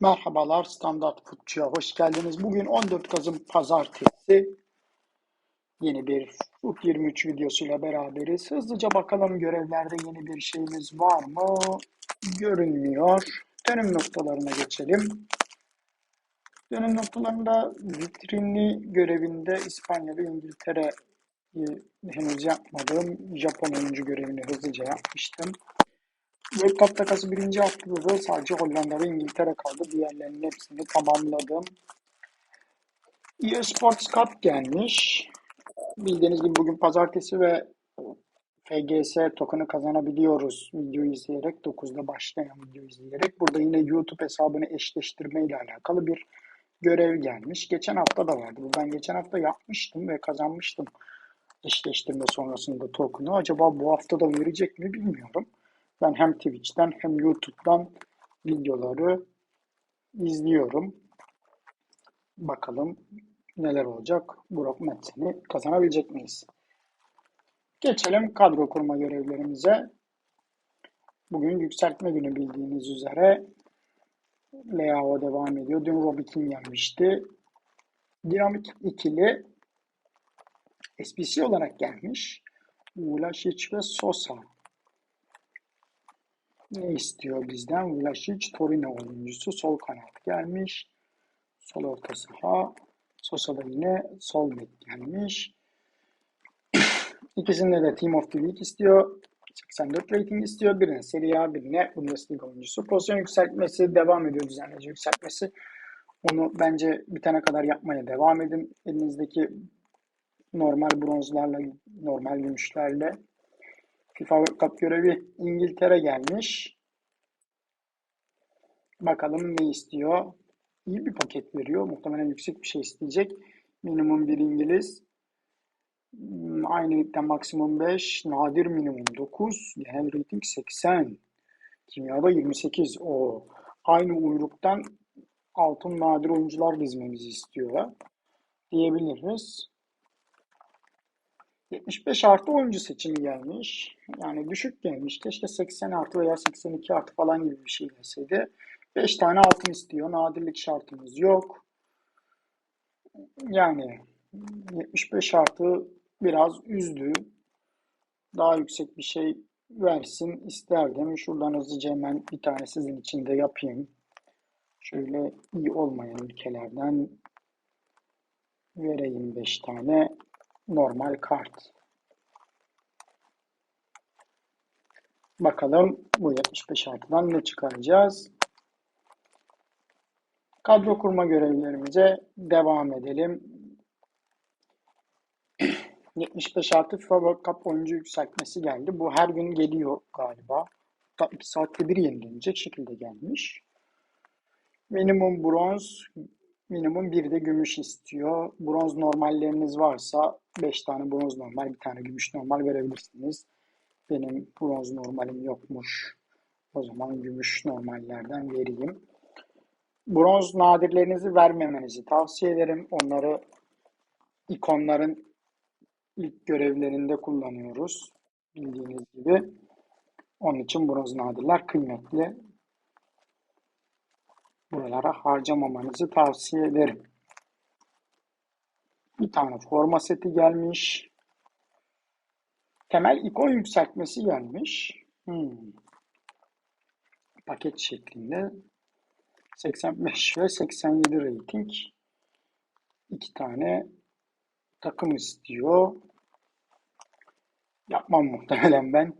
Merhabalar Standart Futçu'ya hoş geldiniz. Bugün 14 Kasım Pazartesi. Yeni bir Fut 23 videosuyla beraberiz. Hızlıca bakalım görevlerde yeni bir şeyimiz var mı? Görünmüyor. Dönüm noktalarına geçelim. Dönüm noktalarında vitrinli görevinde İspanya ve İngiltere'yi henüz yapmadım. Japon oyuncu görevini hızlıca yapmıştım. World Cup takası birinci haftada da sadece Hollanda ve İngiltere kaldı. Diğerlerinin hepsini tamamladım. EA Sports Cup gelmiş. Bildiğiniz gibi bugün pazartesi ve FGS token'ı kazanabiliyoruz videoyu izleyerek. 9'da başlayan video izleyerek. Burada yine YouTube hesabını eşleştirme ile alakalı bir görev gelmiş. Geçen hafta da vardı. Ben geçen hafta yapmıştım ve kazanmıştım eşleştirme sonrasında token'ı. Acaba bu hafta da verecek mi bilmiyorum. Ben hem Twitch'ten hem YouTube'dan videoları izliyorum. Bakalım neler olacak. Burak Metsen'i kazanabilecek miyiz? Geçelim kadro kurma görevlerimize. Bugün yükseltme günü bildiğiniz üzere. Leao devam ediyor. Dün Robbie gelmişti. Dinamik ikili SPC olarak gelmiş. Vlasic ve Sosa ne istiyor bizden? Vlasic Torino oyuncusu sol kanat gelmiş. Sol orta saha. Sosa da yine sol bek gelmiş. İkisinde de Team of the Week istiyor. 84 rating istiyor. Birine Serie A, birine Bundesliga oyuncusu. Pozisyon yükseltmesi devam ediyor düzenleyici yükseltmesi. Onu bence bitene kadar yapmaya devam edin. Elinizdeki normal bronzlarla, normal gümüşlerle FIFA World Cup görevi İngiltere gelmiş. Bakalım ne istiyor. İyi bir paket veriyor. Muhtemelen yüksek bir şey isteyecek. Minimum bir İngiliz. Hmm, aynı ligden maksimum 5. Nadir minimum 9. Genel rating 80. Kimyada 28. O aynı uyruktan altın nadir oyuncular dizmemizi istiyor. Diyebiliriz. 75 artı oyuncu seçimi gelmiş. Yani düşük gelmiş. Keşke 80 artı veya 82 artı falan gibi bir şey gelseydi. 5 tane altın istiyor. Nadirlik şartımız yok. Yani 75 artı biraz üzdü. Daha yüksek bir şey versin isterdim. Şuradan hızlıca hemen bir tane sizin için de yapayım. Şöyle iyi olmayan ülkelerden vereyim 5 tane normal kart. Bakalım bu 75 artıdan ne çıkaracağız? Kadro kurma görevlerimize devam edelim. 75 artı FIFA World Cup oyuncu yükseltmesi geldi. Bu her gün geliyor galiba. Hatta 2 saatte bir yenilenecek şekilde gelmiş. Minimum bronz, minimum bir de gümüş istiyor. Bronz normalleriniz varsa 5 tane bronz normal, bir tane gümüş normal verebilirsiniz. Benim bronz normalim yokmuş. O zaman gümüş normallerden vereyim. Bronz nadirlerinizi vermemenizi tavsiye ederim. Onları ikonların ilk görevlerinde kullanıyoruz. Bildiğiniz gibi. Onun için bronz nadirler kıymetli. Buralara harcamamanızı tavsiye ederim. Bir tane forma seti gelmiş. Temel ikon yükseltmesi gelmiş. Hmm. Paket şeklinde. 85 ve 87 rating. İki tane takım istiyor. Yapmam muhtemelen ben.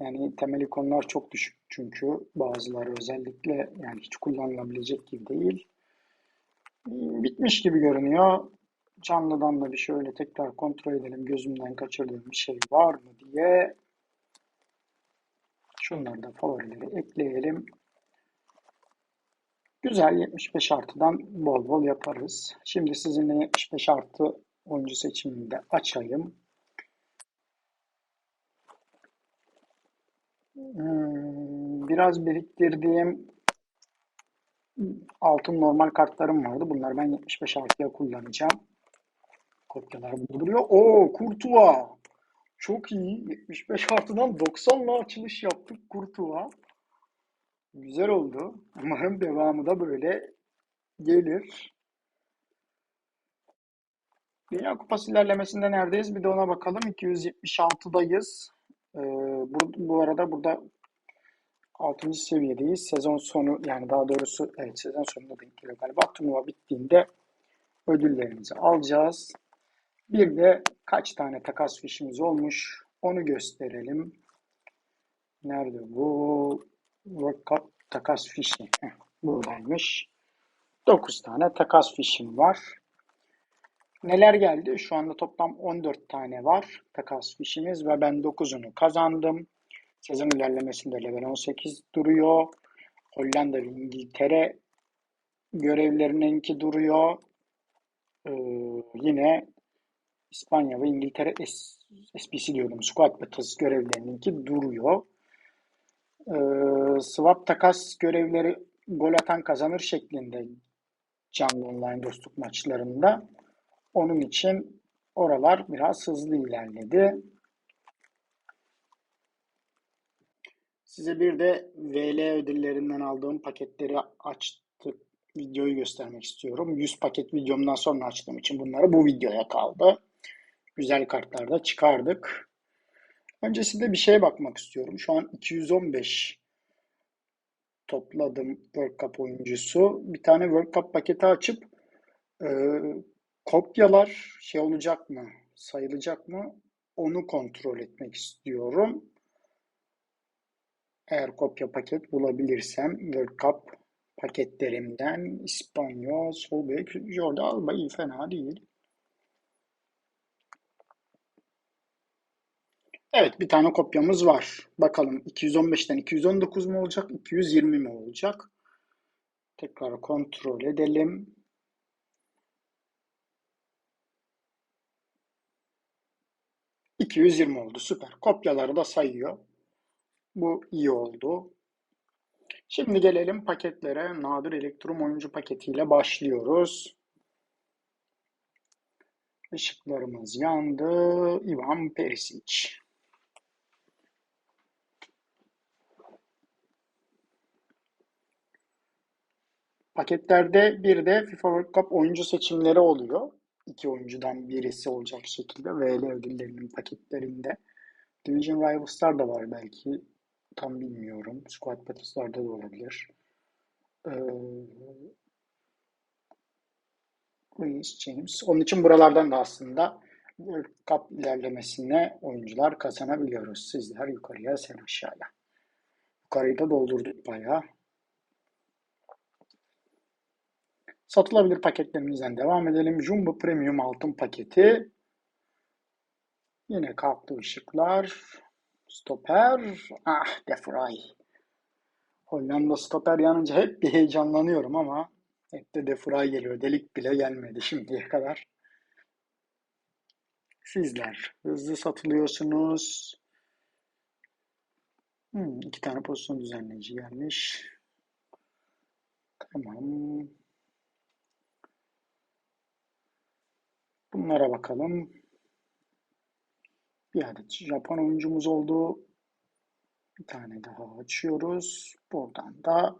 Yani temel ikonlar çok düşük çünkü bazıları özellikle yani hiç kullanılabilecek gibi değil. Bitmiş gibi görünüyor. Canlıdan da bir şöyle tekrar kontrol edelim. Gözümden kaçırdığım bir şey var mı diye. Şunları da favorileri ekleyelim. Güzel 75 artıdan bol bol yaparız. Şimdi sizinle 75 artı oyuncu seçimini de açayım. Biraz biriktirdiğim altın normal kartlarım vardı. Bunları ben 75 artıya kullanacağım. Kopyalar bulduruyor. Oo Kurtuva. Çok iyi. 75 artıdan 90'la açılış yaptık Kurtuva. Güzel oldu. Umarım devamı da böyle gelir. Dünya Kupası ilerlemesinde neredeyiz? Bir de ona bakalım. 276'dayız. Ee, bu, bu arada burada 6. seviyedeyiz. Sezon sonu yani daha doğrusu evet sezon sonunda denk geliyor galiba. Turnuva bittiğinde ödüllerimizi alacağız. Bir de kaç tane takas fişimiz olmuş onu gösterelim. Nerede bu? World Cup takas fişi. Buradaymış. 9 tane takas fişim var. Neler geldi? Şu anda toplam 14 tane var takas fişimiz ve ben 9'unu kazandım. Sezon ilerlemesinde level 18 duruyor. Hollanda ve İngiltere görevlerininki duruyor. Ee, yine İspanya ve İngiltere SPC diyordum. Squad Battles görevlerininki duruyor. Ee, swap takas görevleri gol atan kazanır şeklinde canlı online dostluk maçlarında. Onun için oralar biraz hızlı ilerledi. Size bir de VL ödüllerinden aldığım paketleri açtık. Videoyu göstermek istiyorum. 100 paket videomdan sonra açtığım için bunları bu videoya kaldı. Güzel kartlar da çıkardık. Öncesinde bir şeye bakmak istiyorum. Şu an 215 topladım World Cup oyuncusu. Bir tane World Cup paketi açıp kopyalar şey olacak mı, sayılacak mı onu kontrol etmek istiyorum. Eğer kopya paket bulabilirsem World Cup paketlerimden İspanyol, sol bek, Jordi Alba iyi fena değil. Evet bir tane kopyamız var. Bakalım 215'ten 219 mu olacak, 220 mi olacak? Tekrar kontrol edelim. ...220 oldu. Süper. Kopyaları da sayıyor. Bu iyi oldu. Şimdi gelelim paketlere. Nadir Elektrum oyuncu paketiyle başlıyoruz. Işıklarımız yandı. Ivan Perisic. Paketlerde bir de FIFA World Cup oyuncu seçimleri oluyor. İki oyuncudan birisi olacak şekilde VL ödüllerinin paketlerinde. Division Rivals'lar da var belki. Tam bilmiyorum. Squad Battles'larda da olabilir. Ee, James. Onun için buralardan da aslında World Cup ilerlemesine oyuncular kazanabiliyoruz. Sizler yukarıya, sen aşağıya. Yukarıyı da doldurduk bayağı. Satılabilir paketlerimizden devam edelim. Jumbo Premium altın paketi. Yine kalktı ışıklar. Stoper. Ah Defray. Hollanda stoper yanınca hep bir heyecanlanıyorum ama hep de Defray geliyor. Delik bile gelmedi şimdiye kadar. Sizler hızlı satılıyorsunuz. Hmm, iki tane pozisyon düzenleyici gelmiş. Tamam. Bunlara bakalım. Bir adet Japon oyuncumuz oldu. Bir tane daha açıyoruz. Buradan da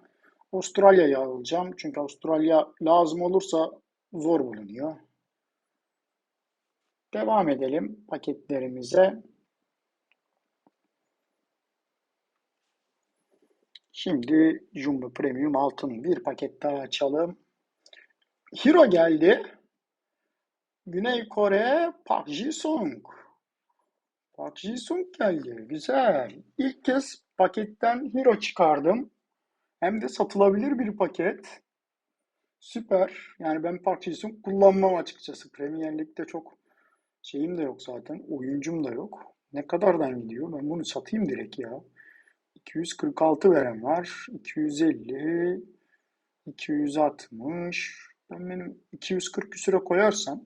Avustralya'yı alacağım. Çünkü Avustralya lazım olursa zor bulunuyor. Devam edelim paketlerimize. Şimdi Jumbo Premium altın bir paket daha açalım. Hero geldi. Güney Kore Park Ji-sung. Park Ji-sung geldi. Güzel. İlk kez paketten Hero çıkardım. Hem de satılabilir bir paket. Süper. Yani ben Park Ji-sung kullanmam açıkçası. Premier Lig'de çok şeyim de yok zaten. Oyuncum da yok. Ne kadardan gidiyor? Ben bunu satayım direkt ya. 246 veren var. 250 260 ben benim 240 küsüre koyarsam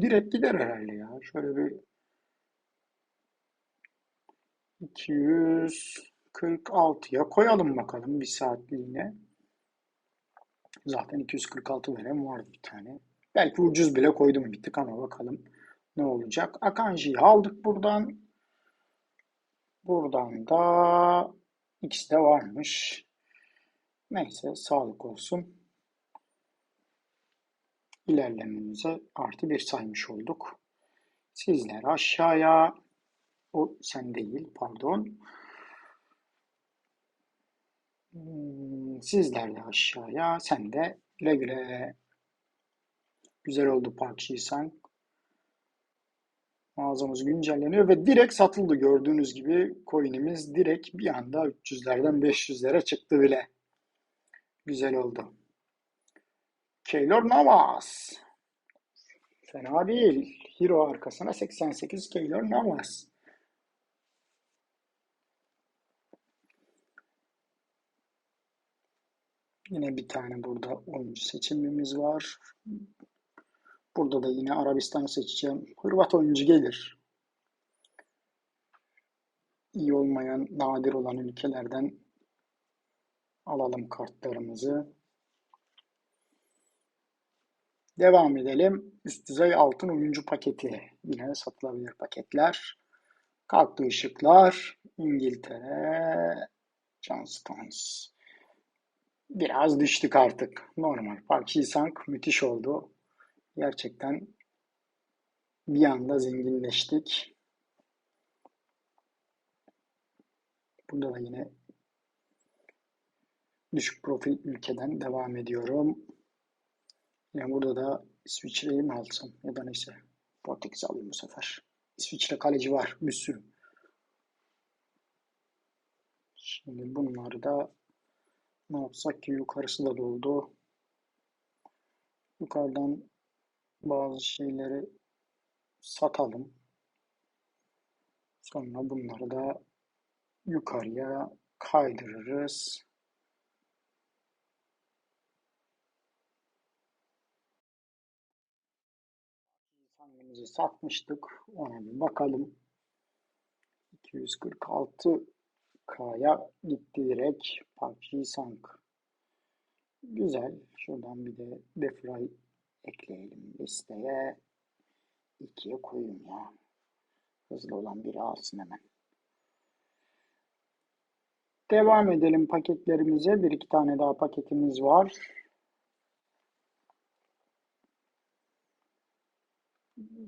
direkt gider herhalde ya. Şöyle bir 246'ya koyalım bakalım bir saatliğine. Zaten 246 veren vardı bir tane. Belki ucuz bile koydum bir tık ama bakalım ne olacak. Akanji'yi aldık buradan. Buradan da ikisi de varmış. Neyse sağlık olsun. İlerlememize artı bir saymış olduk. Sizler aşağıya o sen değil pardon. Hmm, Sizler de aşağıya sen de güle güle. Güzel oldu Park Ji-sang. Mağazamız güncelleniyor ve direkt satıldı gördüğünüz gibi coin'imiz direkt bir anda 300'lerden 500'lere çıktı bile. Güzel oldu. Keylor Navas. Fena değil. Hero arkasına 88 Keylor Navas. Yine bir tane burada oyuncu seçimimiz var. Burada da yine Arabistan'ı seçeceğim. Hırvat oyuncu gelir. İyi olmayan, nadir olan ülkelerden alalım kartlarımızı. Devam edelim. Üst düzey altın oyuncu paketi. Yine satılabilir paketler. Kalktı ışıklar. İngiltere. John Stones. Biraz düştük artık. Normal. Park Ji-sang müthiş oldu. Gerçekten bir anda zenginleştik. Burada da yine düşük profil ülkeden devam ediyorum. Yani burada da İsviçre'yi mi alsam ya da neyse Portekiz alayım bu sefer. İsviçre kaleci var bir sürü. Şimdi bunları da ne yapsak ki yukarısı da doldu. Yukarıdan bazı şeyleri satalım. Sonra bunları da yukarıya kaydırırız. Hangimizi satmıştık ona bir bakalım. 246K'ya gitti direkt PUBG Sank. Güzel. Şuradan bir de Defray ekleyelim listeye. İkiye koyayım ya. Hızlı olan biri alsın hemen. Devam edelim paketlerimize. Bir iki tane daha paketimiz var.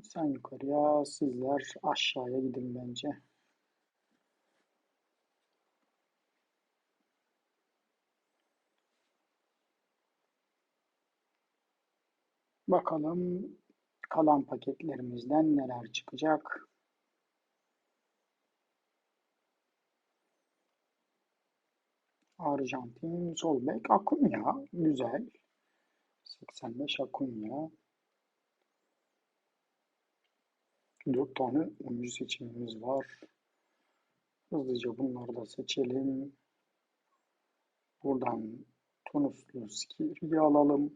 Sen yukarıya, sizler aşağıya gidin bence. Bakalım kalan paketlerimizden neler çıkacak. Arjantin sol bek Acuna güzel. 85 Acuna. 4 tane oyuncu seçimimiz var. Hızlıca bunları da seçelim. Buradan Tunuslu Skiri'yi alalım.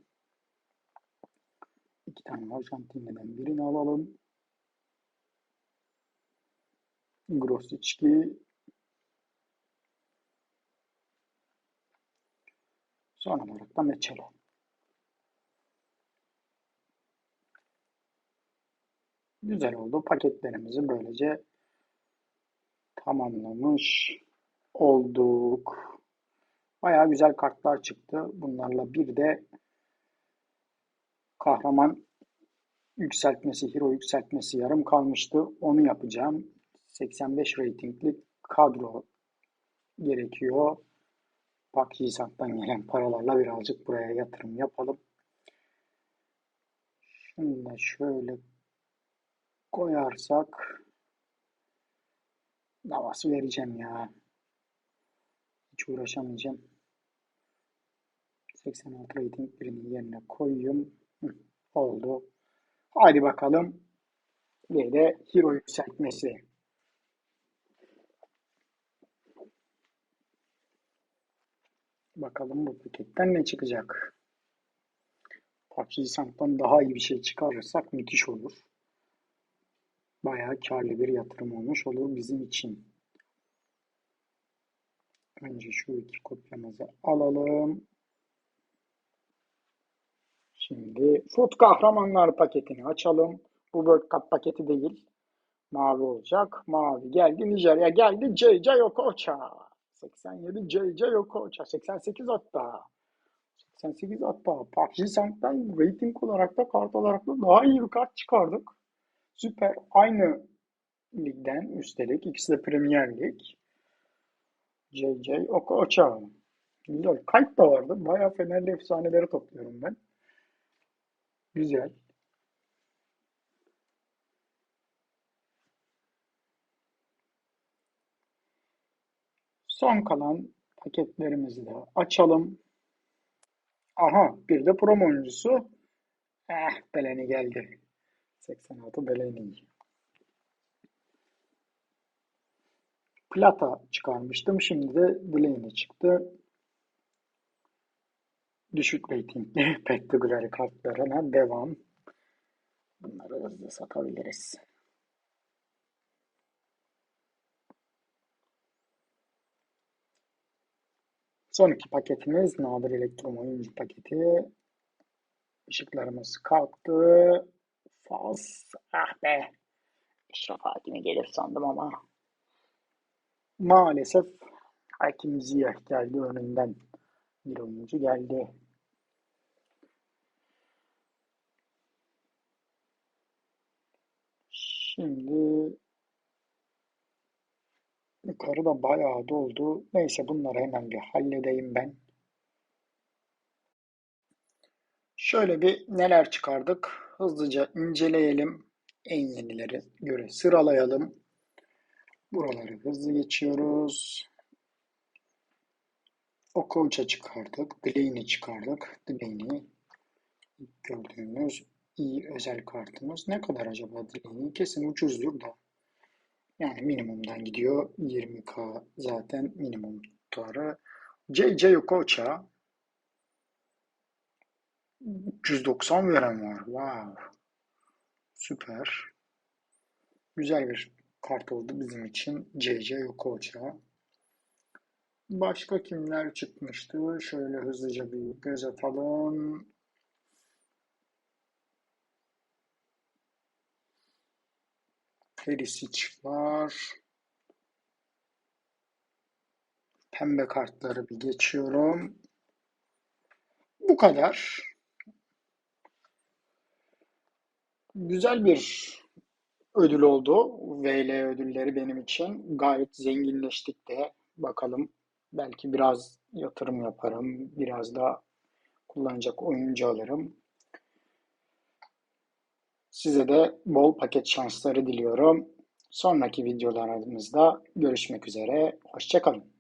İki tane Arjantinli'den birini alalım. Grosicki. Son olarak da Meçele. Güzel oldu. Paketlerimizi böylece tamamlamış olduk. Baya güzel kartlar çıktı. Bunlarla bir de kahraman yükseltmesi, hero yükseltmesi yarım kalmıştı. Onu yapacağım. 85 ratingli kadro gerekiyor. Pakistan gelen paralarla birazcık buraya yatırım yapalım. Da şöyle koyarsak Navas'ı vereceğim ya. Hiç uğraşamayacağım. 86 rating birini yerine koyayım. Hı, oldu. Hadi bakalım. Bir de hero yükseltmesi. Bakalım bu paketten ne çıkacak. PUBG daha iyi bir şey çıkarırsak müthiş olur. Bayağı karlı bir yatırım olmuş olur bizim için. Önce şu iki kopyamızı alalım. Şimdi Foot Kahramanlar paketini açalım. Bu World Cup paketi değil. Mavi olacak. Mavi geldi. Nijerya geldi. JJ Okocha. 87 JJ Okocha. 88 hatta. 88 hatta. Park Ji-sung'dan rating olarak da kart olarak da daha iyi bir kart çıkardık. Süper. Aynı ligden üstelik. ikisi de Premier Lig. JJ Okocha. Güzel. Kayıt da vardı. Bayağı Fenerli efsaneleri topluyorum ben. Güzel. Son kalan paketlerimizi de açalım. Aha bir de promo oyuncusu. Eh Beleni geldi. 86 Beleni. Plata çıkarmıştım. Şimdi de Delaney çıktı. Düşük ratingli Pettigrew kartlarına devam. Bunları hızlı satabiliriz. Son iki paketimiz nadir elektron oyuncu paketi. Işıklarımız kalktı. Faz. Ah be. Eşref Hakim'e gelir sandım ama. Maalesef Hakim Ziyeh geldi önünden. Bir oyuncu geldi. Şimdi yukarıda bayağı doldu. Neyse bunları hemen bir halledeyim ben. Şöyle bir neler çıkardık. Hızlıca inceleyelim. En yenileri göre sıralayalım. Buraları hızlı geçiyoruz. Okocha çıkardık. Delaney çıkardık. Delaney gördüğümüz iyi özel kartımız. Ne kadar acaba Delaney? Kesin ucuzdur da. Yani minimumdan gidiyor. 20k zaten minimum tutarı. JJ Okocha 390 veren var. Wow. Süper. Güzel bir kart oldu bizim için. JJ Okocha. Başka kimler çıkmıştı? Şöyle hızlıca bir göz atalım. Perisic var. Pembe kartları bir geçiyorum. Bu kadar. Güzel bir ödül oldu. VL ödülleri benim için. Gayet zenginleştik de. Bakalım belki biraz yatırım yaparım. Biraz da kullanacak oyuncu alırım. Size de bol paket şansları diliyorum. Sonraki videolarımızda görüşmek üzere. Hoşçakalın.